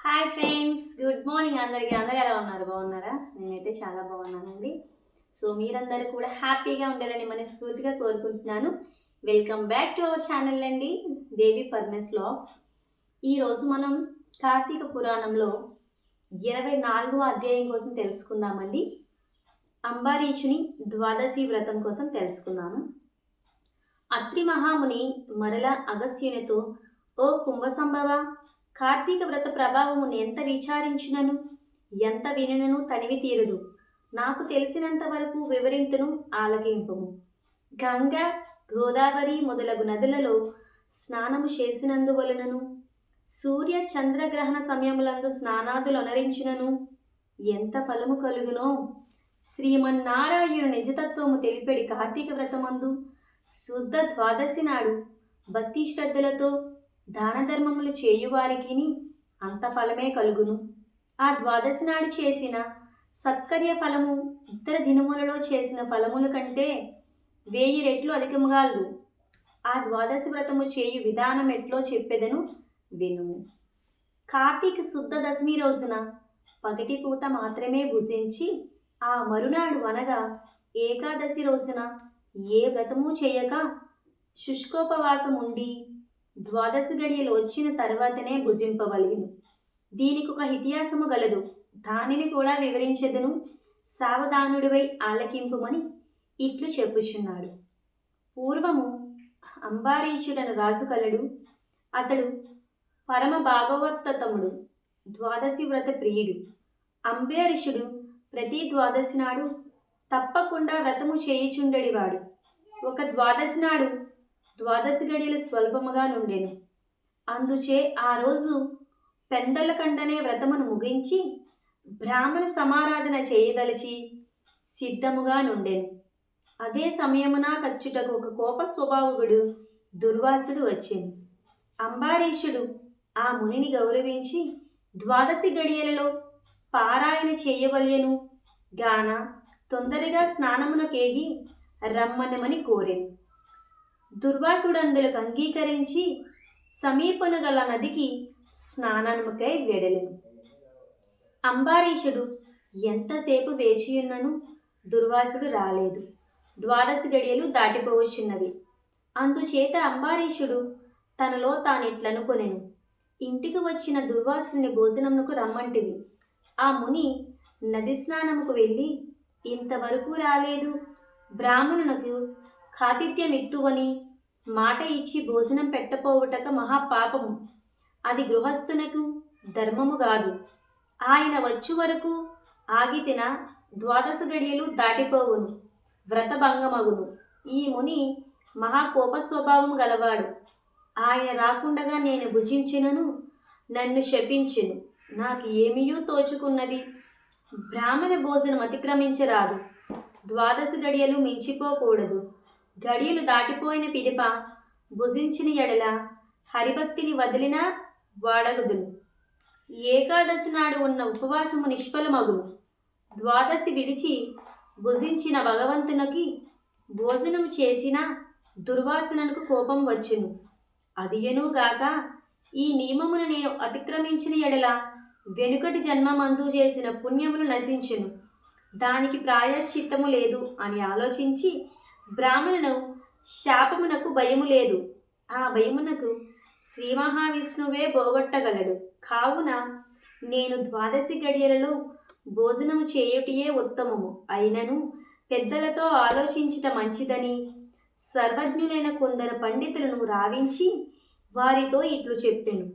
Hi friends good morning అందరికీ. అందరూ ఎలా ఉన్నారు? బాగున్నారా? నేనైతే చాలా బాగున్నానండి. సో మీరందరూ కూడా హ్యాపీగా ఉండాలని మనస్ఫూర్తిగా కోరుకుంటున్నాను. Welcome back to our channel అండి దేవి పర్మెస్ లాగ్స్ ఈరోజు మనం కార్తీక పురాణంలో ఇరవై నాలుగవ అధ్యాయం కోసం తెలుసుకుందామండి. అంబారీషుని ద్వాదశి వ్రతం కోసం తెలుసుకుందాము. అత్రి మహాముని మరల అగస్యునితో ఓ కుంభసంభవ కార్తీక వ్రత ప్రభావమును ఎంత విచారించినను? ఎంత వినునను తనివి తీరదు. నాకు తెలిసినంత వరకు వివరింతును ఆలగింపము గంగ గోదావరి మొదలగు నదులలో స్నానము చేసినందువలనను? సూర్య చంద్రగ్రహణ సమయములందు స్నానాదులు అనరించినను? ఎంత ఫలము కలుగునో? శ్రీమన్నారాయణు నిజతత్వము తెలిపెడి కార్తీక వ్రతమందు శుద్ధ ద్వాదశి నాడు భక్తి శ్రద్ధలతో దాన ధర్మములు చేయువారికి అంత ఫలమే కలుగును. ఆ ద్వాదశి నాడు చేసిన సత్కర్య ఫలము ఇతర దినములలో చేసిన ఫలముల కంటే వేయి రెట్లు అధికముగాలు ఆ ద్వాదశి వ్రతము చేయు విధానం ఎట్లో చెప్పెదను వినుము. కార్తీక శుద్ధ దశమి రోజున పగటి పూత మాత్రమే భుజించి ఆ మరునాడు అనగా ఏకాదశి రోజున ఏ వ్రతము చేయక శుష్కోపవాసం ఉండి ద్వాదశి గడియలు వచ్చిన తర్వాతనే భుజింపవలెను. దీనికి ఒక ఇతిహాసము గలదు. దానిని కూడా వివరించెదను. సావధానుడివై ఆలకింపుమని ఇట్లు చెప్పుచున్నాడు. పూర్వము అంబారీషుడను రాజు కలడు. అతడు పరమ భాగవతముడు ద్వాదశి వ్రత ప్రియుడు. అంబరీషుడు ప్రతి ద్వాదశి నాడు తప్పకుండా వ్రతము చేయుచుండడివాడు. ఒక ద్వాదశి నాడు ద్వాదశి గడియలు స్వల్పముగా నుండెను. అందుచే ఆ రోజు పెందల కండనే వ్రతమును ముగించి బ్రాహ్మణ సమారాధన చేయదలిచి సిద్ధముగా నుండెను. అదే సమయమున ఖచ్చుటకు ఒక కోప స్వభావకుడు దుర్వాసుడు వచ్చింది అంబారీషుడు ఆ మునిని గౌరవించి ద్వాదశి గడియలలో పారాయణ చేయవలెను గాన తొందరగా స్నానమునకేగి రమ్మనమని కోరేను. దుర్వాసుడందులకు అంగీకరించి సమీపన గల నదికి స్నానముకై వెడలెను. అంబారీషుడు ఎంతసేపు వేచియున్నను దుర్వాసుడు రాలేదు. ద్వాదశ గడియలు దాటిపోవచ్చున్నవి. అందుచేత అంబారీషుడు తనలో తానిట్లనుకొనెను ఇంటికి వచ్చిన దుర్వాసుని భోజనమునకు రమ్మంటివి. ఆ ముని నది స్నానముకు వెళ్ళి ఇంతవరకు రాలేదు. బ్రాహ్మణునకు ఖాతిథ్యమిత్తువని మాట ఇచ్చి భోజనం పెట్టపోవుటక మహాపాపము. అది గృహస్థునకు ధర్మము కాదు. ఆయన వచ్చు వరకు ఆగితిన ద్వాదశ గడియలు దాటిపోవును వ్రతభంగమగును. ఈ ముని మహాకోప స్వభావం గలవాడు. ఆయన రాకుండగా నేను భుజించినను నన్ను శపించెను. నాకు ఏమియూ తోచుకున్నది. బ్రాహ్మణ భోజనం అతిక్రమించరాదు. ద్వాదశ గడియలు మించిపోకూడదు. గడియలు దాటిపోయిన పిదిప భుజించిన ఎడల హరిభక్తిని వదిలిన వాడగుదును. ఏకాదశి నాడు ఉన్న ఉపవాసము నిష్ఫలమగును. ద్వాదశి విడిచి భుజించిన భగవంతునికి భోజనం చేసిన దుర్వాసనకు కోపం వచ్చును. అదియనుగాక ఈ నియమమును నేను అతిక్రమించిన ఎడల వెనుకటి జన్మమందు చేసిన పుణ్యములు నశించును. దానికి ప్రాయశ్చిత్తము లేదు అని ఆలోచించి బ్రాహ్మణుడు శాపమునకు భయము లేదు. ఆ భయమునకు శ్రీ మహావిష్ణువే పోగొట్టగలడు కావున నేను ద్వాదశి గడియలలో భోజనం చేయుటియే ఉత్తమము. అయినను పెద్దలతో ఆలోచించట మంచిదని సర్వజ్ఞులైన కొందరు పండితులను రావించి వారితో ఇట్లు చెప్పాను.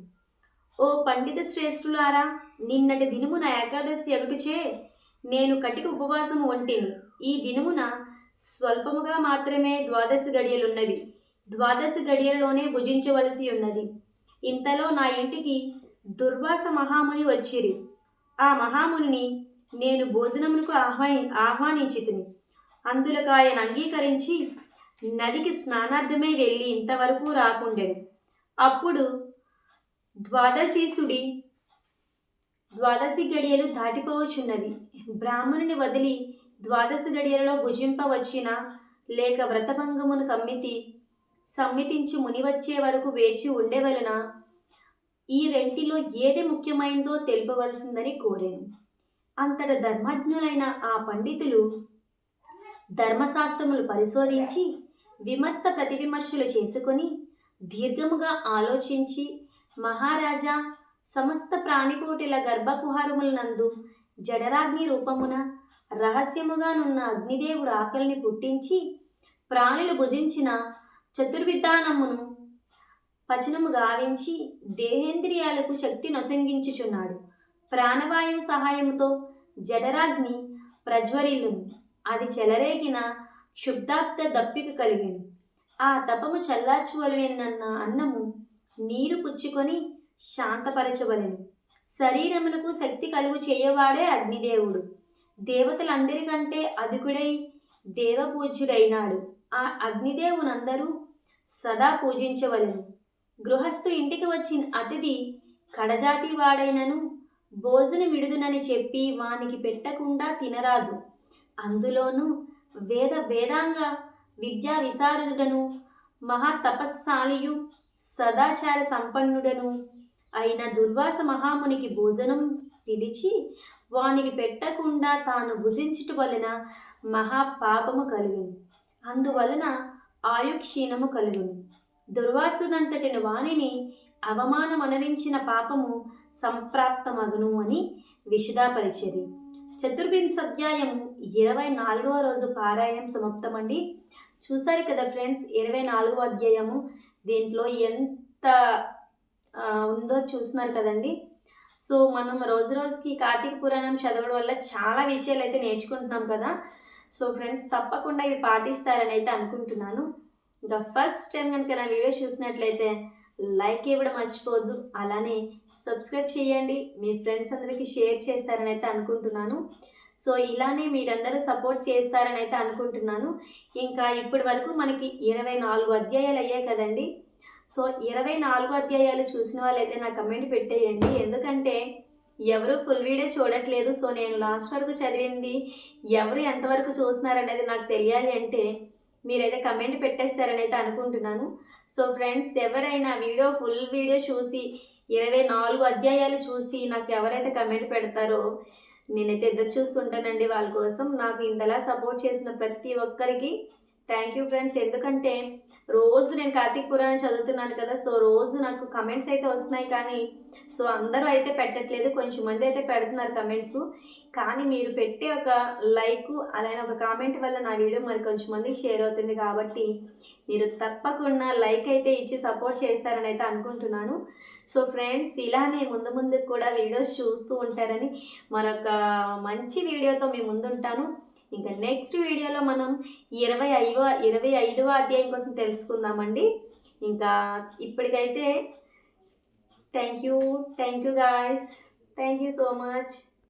ఓ పండిత శ్రేష్ఠులారా నిన్నటి దినమున ఏకాదశి అగుటుచే నేను కటిక ఉపవాసము వంటిని ఈ దినమున స్వల్పముగా మాత్రమే ద్వాదశి గడియలున్నవి. ద్వాదశి గడియలలోనే భుజించవలసి ఉన్నది. ఇంతలో నా ఇంటికి దుర్వాస మహాముని వచ్చిరి. ఆ మహామునిని నేను భోజనమునకు ఆహ్వాని ఆహ్వానించితిని అందులకు ఆయన అంగీకరించి నదికి స్నానార్థమై వెళ్ళి ఇంతవరకు రాకుండెను. అప్పుడు ద్వాదశీసుడి ద్వాదశి గడియలు దాటిపోవచ్చున్నది బ్రాహ్మణుని వదిలి ద్వాదశ గడియలలో భుజింపవచ్చిన లేక వ్రతభంగమును సమ్మితి సమ్మితించి మునివచ్చే వరకు వేచి ఉండేవలన ఈ రెంటిలో ఏది ముఖ్యమైనదో తెలుపవలసిందని కోరాను. అంతట ధర్మజ్ఞులైన ఆ పండితులు ధర్మశాస్త్రములు పరిశోధించి విమర్శ ప్రతివిమర్శలు చేసుకొని దీర్ఘముగా ఆలోచించి మహారాజా సమస్త ప్రాణికోటిల గర్భకుహారములనందు జడరాగ్ని రూపమున రహస్యముగానున్న అగ్నిదేవుడు ఆకలిని పుట్టించి ప్రాణులు భుజించిన చతుర్విధానమును పచనము గావించి దేహేంద్రియాలకు శక్తి నొసంగించుచున్నాడు. ప్రాణవాయువు సహాయముతో జడరాగ్ని ప్రజ్వరిల్లును. అది చెలరేగిన క్షుబ్దాప్త దప్పిక కలిగింది ఆ తపము చల్లార్చువలనన్న అన్నము నీరు పుచ్చుకొని శాంతపరచవలను శరీరమునకు శక్తి కలుగు చేయవాడే అగ్నిదేవుడు. దేవతలందరికంటే అధికుడై దేవపూజ్యుడైనాడు. ఆ అగ్నిదేవునందరూ సదా పూజించవలెను. గృహస్థు ఇంటికి వచ్చిన అతిథి కడజాతి వాడైనను భోజన విడుదునని చెప్పి వానికి పెట్టకుండా తినరాదు. అందులోనూ వేద వేదాంగ విద్యా విశారదుడను మహాతపస్సాలియు సదాచార సంపన్నుడను అయిన దుర్వాస మహామునికి భోజనం పిలిచి వానికి పెట్టకుండా తాను భుజించుట వలన మహాపాపము కలుగును. అందువలన ఆయుక్షీణము కలుగును. దుర్వాసునంతటిని వాణిని అవమానమనరించిన పాపము సంప్రాప్తమగును అని విషదాపరిచేది చతుర్వింశ ఇరవై నాలుగవ రోజు పారాయణం సమాప్తమండి. చూసారు కదా ఫ్రెండ్స్ ఇరవై నాలుగవ అధ్యాయము దీంట్లో ఎంత ఉందో చూస్తున్నారు కదండి. సో మనం రోజు రోజుకి కార్తీక పురాణం చదవడం వల్ల చాలా విషయాలు అయితే నేర్చుకుంటున్నాం కదా. సో ఫ్రెండ్స్ తప్పకుండా ఇవి పాటిస్తారని అయితే అనుకుంటున్నాను. ఇంకా ఫస్ట్ టైం కనుక నా వీడియో చూసినట్లయితే లైక్ ఇవ్వడం మర్చిపోవద్దు. అలానే సబ్స్క్రైబ్ చేయండి. మీ ఫ్రెండ్స్ అందరికీ షేర్ చేస్తారని అయితే అనుకుంటున్నాను. సో ఇలానే మీరందరూ సపోర్ట్ చేస్తారని అయితే అనుకుంటున్నాను. ఇంకా ఇప్పటి వరకు మనకి ఇరవై నాలుగు అధ్యాయాలు అయ్యాయి కదండి. సో ఇరవై నాలుగు అధ్యాయాలు చూసిన వాళ్ళైతే నా కమెంట్ పెట్టేయండి. ఎందుకంటే ఎవరు ఫుల్ వీడియో చూడట్లేదు. సో నేను లాస్ట్ వరకు చదివింది ఎవరు ఎంతవరకు చూస్తున్నారనేది నాకు తెలియాలి అంటే మీరైతే కమెంట్ పెట్టేస్తారని అయితే అనుకుంటున్నాను. సో ఫ్రెండ్స్ ఎవరైనా వీడియో ఫుల్ వీడియో చూసి ఇరవై నాలుగు అధ్యాయాలు చూసి నాకు ఎవరైతే కమెంట్ పెడతారో నేనైతే ఎదురు చూస్తుంటానండి వాళ్ళ కోసం. నాకు ఇంతలా సపోర్ట్ చేసిన ప్రతి ఒక్కరికి థ్యాంక్ యూ ఫ్రెండ్స్ ఎందుకంటే రోజు నేను కార్తీక పురాణం చదువుతున్నాను కదా సో రోజు నాకు కమెంట్స్ అయితే వస్తున్నాయి కానీ సో అందరూ అయితే పెట్టట్లేదు. కొంచెం మంది అయితే పెడుతున్నారు కమెంట్స్ కానీ మీరు పెట్టే ఒక లైక్ అలానే ఒక కామెంట్ వల్ల నా వీడియో మరి కొంచెం మందికి షేర్ అవుతుంది కాబట్టి మీరు తప్పకుండా లైక్ అయితే ఇచ్చి సపోర్ట్ చేస్తారని అయితే అనుకుంటున్నాను. సో ఫ్రెండ్స్ ఇలానే ముందు ముందు కూడా వీడియోస్ చూస్తూ ఉంటారని మరొక మంచి వీడియోతో మీ ముందుంటాను. ఇంకా నెక్స్ట్ వీడియోలో మనం ఇరవై ఐవ ఇరవై ఐదవ అధ్యాయం కోసం తెలుసుకుందామండి. ఇంకా ఇప్పటికైతే thank you thank you guys thank you so much